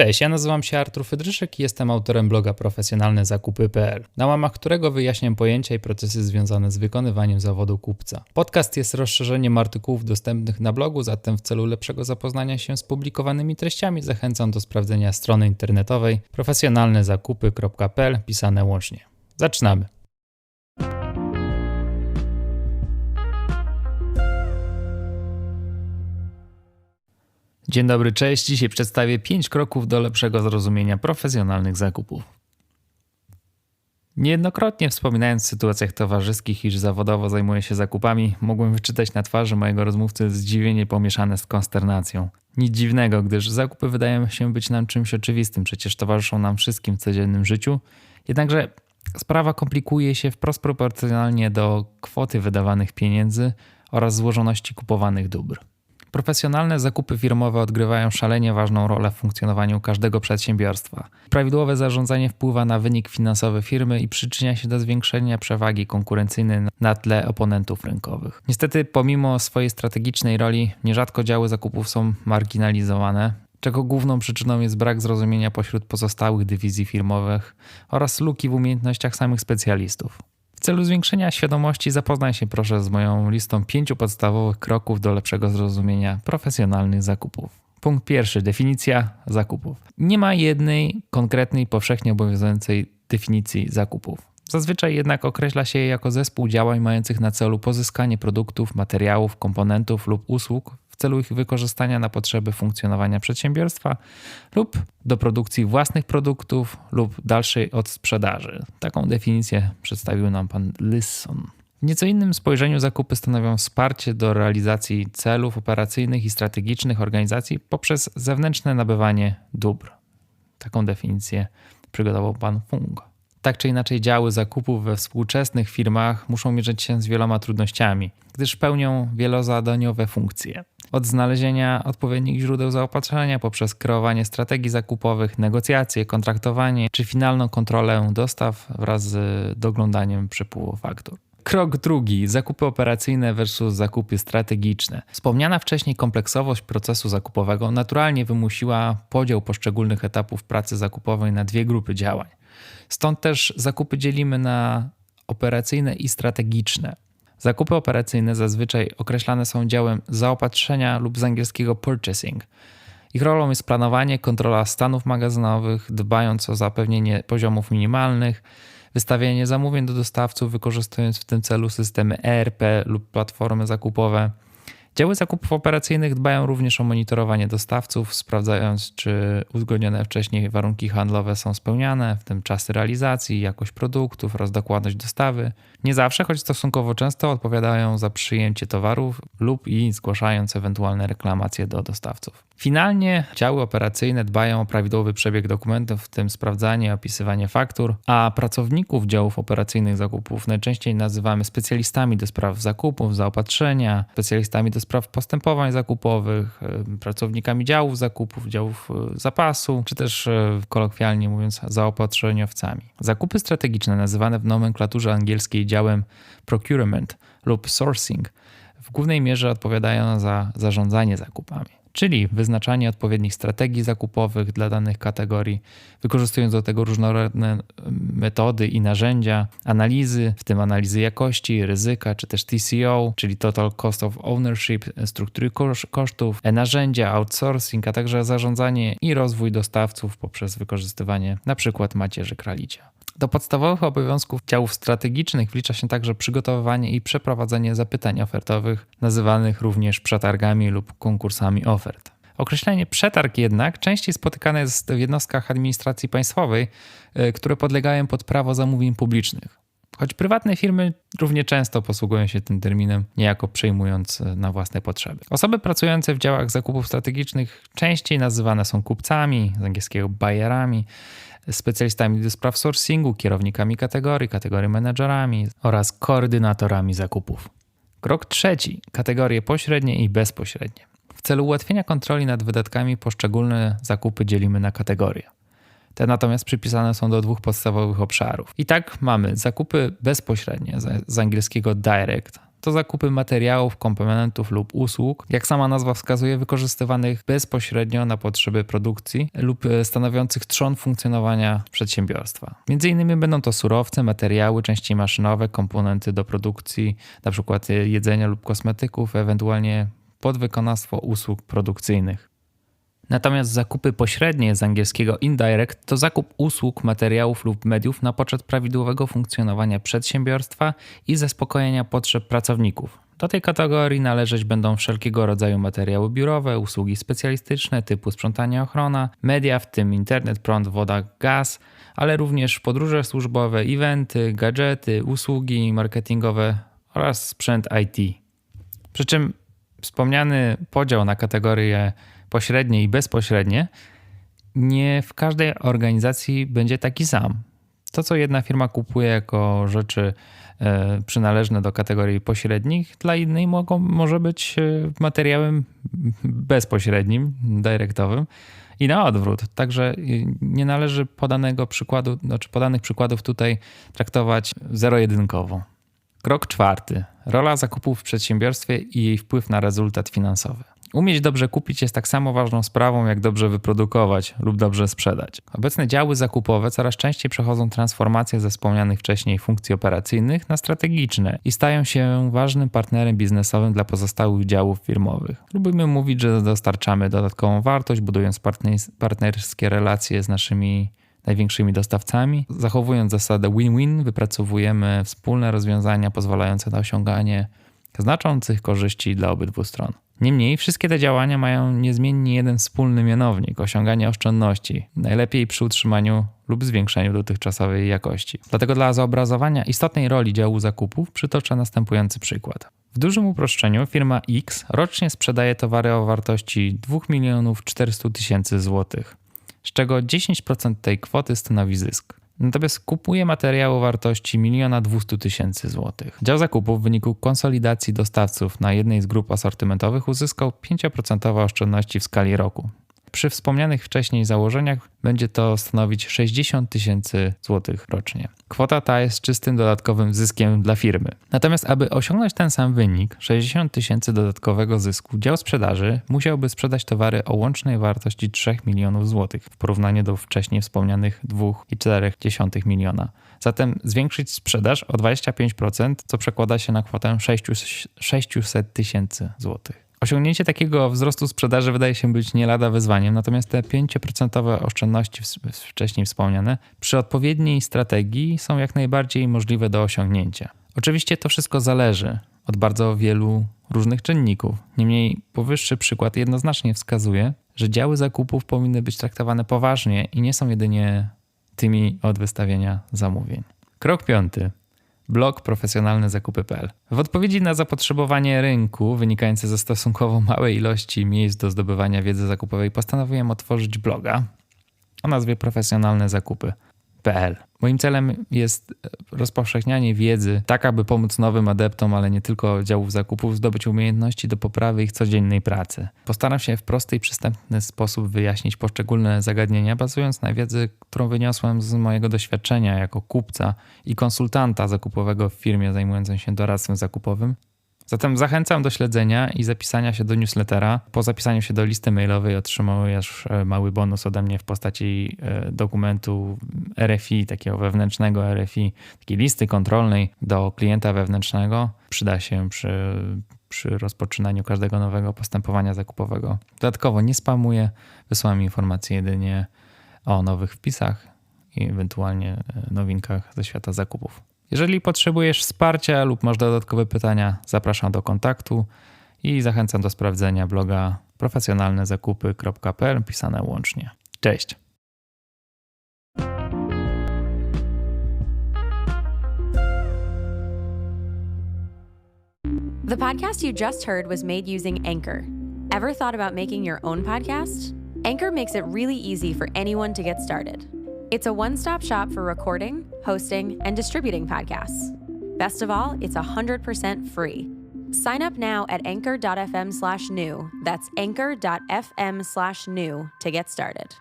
Cześć, ja nazywam się Artur Fydryszyk i jestem autorem bloga profesjonalnezakupy.pl, na łamach którego wyjaśniam pojęcia i procesy związane z wykonywaniem zawodu kupca. Podcast jest rozszerzeniem artykułów dostępnych na blogu, zatem w celu lepszego zapoznania się z publikowanymi treściami zachęcam do sprawdzenia strony internetowej profesjonalnezakupy.pl pisane łącznie. Zaczynamy. Dzień dobry, cześć. Dzisiaj przedstawię 5 kroków do lepszego zrozumienia profesjonalnych zakupów. Niejednokrotnie wspominając w sytuacjach towarzyskich, iż zawodowo zajmuję się zakupami, mogłem wyczytać na twarzy mojego rozmówcy zdziwienie pomieszane z konsternacją. Nic dziwnego, gdyż zakupy wydają się być nam czymś oczywistym, przecież towarzyszą nam wszystkim w codziennym życiu. Jednakże sprawa komplikuje się wprost proporcjonalnie do kwoty wydawanych pieniędzy oraz złożoności kupowanych dóbr. Profesjonalne zakupy firmowe odgrywają szalenie ważną rolę w funkcjonowaniu każdego przedsiębiorstwa. Prawidłowe zarządzanie wpływa na wynik finansowy firmy i przyczynia się do zwiększenia przewagi konkurencyjnej na tle oponentów rynkowych. Niestety, pomimo swojej strategicznej roli, nierzadko działy zakupów są marginalizowane, czego główną przyczyną jest brak zrozumienia pośród pozostałych dywizji firmowych oraz luki w umiejętnościach samych specjalistów. W celu zwiększenia świadomości zapoznaj się proszę z moją listą pięciu podstawowych kroków do lepszego zrozumienia profesjonalnych zakupów. Punkt pierwszy. Definicja zakupów. Nie ma jednej konkretnej, powszechnie obowiązującej definicji zakupów. Zazwyczaj jednak określa się je jako zespół działań mających na celu pozyskanie produktów, materiałów, komponentów lub usług celu ich wykorzystania na potrzeby funkcjonowania przedsiębiorstwa lub do produkcji własnych produktów lub dalszej odsprzedaży. Taką definicję przedstawił nam pan Lisson. W nieco innym spojrzeniu zakupy stanowią wsparcie do realizacji celów operacyjnych i strategicznych organizacji poprzez zewnętrzne nabywanie dóbr. Taką definicję przygotował pan Fung. Tak czy inaczej, działy zakupów we współczesnych firmach muszą mierzyć się z wieloma trudnościami, gdyż pełnią wielozadaniowe funkcje. Od znalezienia odpowiednich źródeł zaopatrzenia poprzez kreowanie strategii zakupowych, negocjacje, kontraktowanie czy finalną kontrolę dostaw wraz z doglądaniem przepływu faktur. Krok drugi: zakupy operacyjne versus zakupy strategiczne. Wspomniana wcześniej kompleksowość procesu zakupowego naturalnie wymusiła podział poszczególnych etapów pracy zakupowej na dwie grupy działań. Stąd też zakupy dzielimy na operacyjne i strategiczne. Zakupy operacyjne zazwyczaj określane są działem zaopatrzenia lub z angielskiego purchasing. Ich rolą jest planowanie, kontrola stanów magazynowych, dbając o zapewnienie poziomów minimalnych, wystawianie zamówień do dostawców, wykorzystując w tym celu systemy ERP lub platformy zakupowe Działy zakupów operacyjnych dbają również o monitorowanie dostawców, sprawdzając, czy uzgodnione wcześniej warunki handlowe są spełniane, w tym czasy realizacji, jakość produktów oraz dokładność dostawy. Nie zawsze, choć stosunkowo często odpowiadają za przyjęcie towarów lub i zgłaszając ewentualne reklamacje do dostawców. Finalnie działy operacyjne dbają o prawidłowy przebieg dokumentów, w tym sprawdzanie, opisywanie faktur, a pracowników działów operacyjnych zakupów najczęściej nazywamy specjalistami do spraw zakupów, zaopatrzenia, specjalistami do spraw postępowań zakupowych, e, pracownikami działów zakupów, działów e, zapasu, czy też e, kolokwialnie mówiąc zaopatrzeniowcami. Zakupy strategiczne nazywane w nomenklaturze angielskiej działem procurement lub sourcing w głównej mierze odpowiadają za zarządzanie zakupami czyli wyznaczanie odpowiednich strategii zakupowych dla danych kategorii, wykorzystując do tego różnorodne metody i narzędzia, analizy, w tym analizy jakości, ryzyka, czy też TCO, czyli Total Cost of Ownership, struktury kosztów, narzędzia, outsourcing, a także zarządzanie i rozwój dostawców poprzez wykorzystywanie np. macierzy kralicia. Do podstawowych obowiązków działów strategicznych wlicza się także przygotowywanie i przeprowadzenie zapytań ofertowych, nazywanych również przetargami lub konkursami ofert. Określenie przetarg jednak częściej spotykane jest w jednostkach administracji państwowej, e, które podlegają pod prawo zamówień publicznych. Choć prywatne firmy równie często posługują się tym terminem, niejako przejmując e, na własne potrzeby. Osoby pracujące w działach zakupów strategicznych częściej nazywane są kupcami, z angielskiego buyerami, specjalistami do spraw sourcingu, kierownikami kategorii, kategorii menedżerami oraz koordynatorami zakupów. Krok trzeci kategorie pośrednie i bezpośrednie. W celu ułatwienia kontroli nad wydatkami poszczególne zakupy dzielimy na kategorie. Te natomiast przypisane są do dwóch podstawowych obszarów. I tak mamy zakupy bezpośrednie, z angielskiego direct, to zakupy materiałów, komponentów lub usług, jak sama nazwa wskazuje, wykorzystywanych bezpośrednio na potrzeby produkcji lub e, stanowiących trzon funkcjonowania przedsiębiorstwa. Między innymi będą to surowce, materiały, części maszynowe, komponenty do produkcji, np. jedzenia lub kosmetyków, ewentualnie podwykonawstwo usług produkcyjnych. Natomiast zakupy pośrednie z angielskiego indirect to zakup usług, materiałów lub mediów na poczet prawidłowego funkcjonowania przedsiębiorstwa i zaspokojenia potrzeb pracowników. Do tej kategorii należeć będą wszelkiego rodzaju materiały biurowe, usługi specjalistyczne typu sprzątanie, ochrona, media, w tym internet, prąd, woda, gaz, ale również podróże służbowe, eventy, gadżety, usługi marketingowe oraz sprzęt IT. Przy czym wspomniany podział na kategorie pośrednie i bezpośrednie, nie w każdej organizacji będzie taki sam. To, co jedna firma kupuje jako rzeczy e, przynależne do kategorii pośrednich, dla innej mogą, może być e, materiałem bezpośrednim, dyrektowym i na odwrót. Także e, nie należy podanego przykładu, znaczy podanych przykładów tutaj traktować zero-jedynkowo. Krok czwarty. Rola zakupów w przedsiębiorstwie i jej wpływ na rezultat finansowy. Umieć dobrze kupić jest tak samo ważną sprawą, jak dobrze wyprodukować lub dobrze sprzedać. Obecne działy zakupowe coraz częściej przechodzą transformację ze wspomnianych wcześniej funkcji operacyjnych na strategiczne i stają się ważnym partnerem biznesowym dla pozostałych działów firmowych. Lubimy mówić, że dostarczamy dodatkową wartość, budując partnerskie relacje z naszymi największymi dostawcami. Zachowując zasadę win-win, wypracowujemy wspólne rozwiązania pozwalające na osiąganie znaczących korzyści dla obydwu stron. Niemniej wszystkie te działania mają niezmiennie jeden wspólny mianownik osiąganie oszczędności, najlepiej przy utrzymaniu lub zwiększeniu dotychczasowej jakości. Dlatego dla zobrazowania istotnej roli działu zakupów przytoczę następujący przykład. W dużym uproszczeniu firma X rocznie sprzedaje towary o wartości 2 milionów 400 tysięcy złotych, z czego 10% tej kwoty stanowi zysk. Natomiast kupuje materiały o wartości 1 200 tysięcy złotych. Dział zakupów w wyniku konsolidacji dostawców na jednej z grup asortymentowych uzyskał 5% oszczędności w skali roku. Przy wspomnianych wcześniej założeniach będzie to stanowić 60 tysięcy złotych rocznie. Kwota ta jest czystym dodatkowym zyskiem dla firmy. Natomiast, aby osiągnąć ten sam wynik, 60 tysięcy dodatkowego zysku, dział sprzedaży musiałby sprzedać towary o łącznej wartości 3 milionów złotych w porównaniu do wcześniej wspomnianych 2,4 miliona. Zatem zwiększyć sprzedaż o 25%, co przekłada się na kwotę 600 tysięcy złotych. Osiągnięcie takiego wzrostu sprzedaży wydaje się być nie lada wyzwaniem, natomiast te 5% oszczędności wcześniej wspomniane przy odpowiedniej strategii są jak najbardziej możliwe do osiągnięcia. Oczywiście to wszystko zależy od bardzo wielu różnych czynników. Niemniej powyższy przykład jednoznacznie wskazuje, że działy zakupów powinny być traktowane poważnie i nie są jedynie tymi od wystawienia zamówień. Krok piąty blog profesjonalnezakupy.pl. W odpowiedzi na zapotrzebowanie rynku wynikające ze stosunkowo małej ilości miejsc do zdobywania wiedzy zakupowej postanowiłem otworzyć bloga o nazwie Profesjonalne Zakupy. PL. Moim celem jest rozpowszechnianie wiedzy, tak aby pomóc nowym adeptom, ale nie tylko działów zakupów, zdobyć umiejętności do poprawy ich codziennej pracy. Postaram się w prosty i przystępny sposób wyjaśnić poszczególne zagadnienia, bazując na wiedzy, którą wyniosłem z mojego doświadczenia jako kupca i konsultanta zakupowego w firmie zajmującej się doradztwem zakupowym Zatem zachęcam do śledzenia i zapisania się do newslettera. Po zapisaniu się do listy mailowej otrzymujesz e, mały bonus ode mnie w postaci e, dokumentu RFI, takiego wewnętrznego RFI, takiej listy kontrolnej do klienta wewnętrznego. Przyda się przy, przy rozpoczynaniu każdego nowego postępowania zakupowego. Dodatkowo nie spamuję, wysyłam informacje jedynie o nowych wpisach i ewentualnie e, nowinkach ze świata zakupów. Jeżeli potrzebujesz wsparcia lub masz dodatkowe pytania, zapraszam do kontaktu i zachęcam do sprawdzenia bloga profesjonalnezakupy.pl pisane łącznie. Cześć! The podcast you just heard was made using Anchor. Ever thought about making your own podcast? Anchor makes it really easy for anyone to get started. It's a one stop shop for recording, hosting, and distributing podcasts. Best of all, it's 100% free. Sign up now at anchor.fm slash new. That's anchor.fm slash new to get started.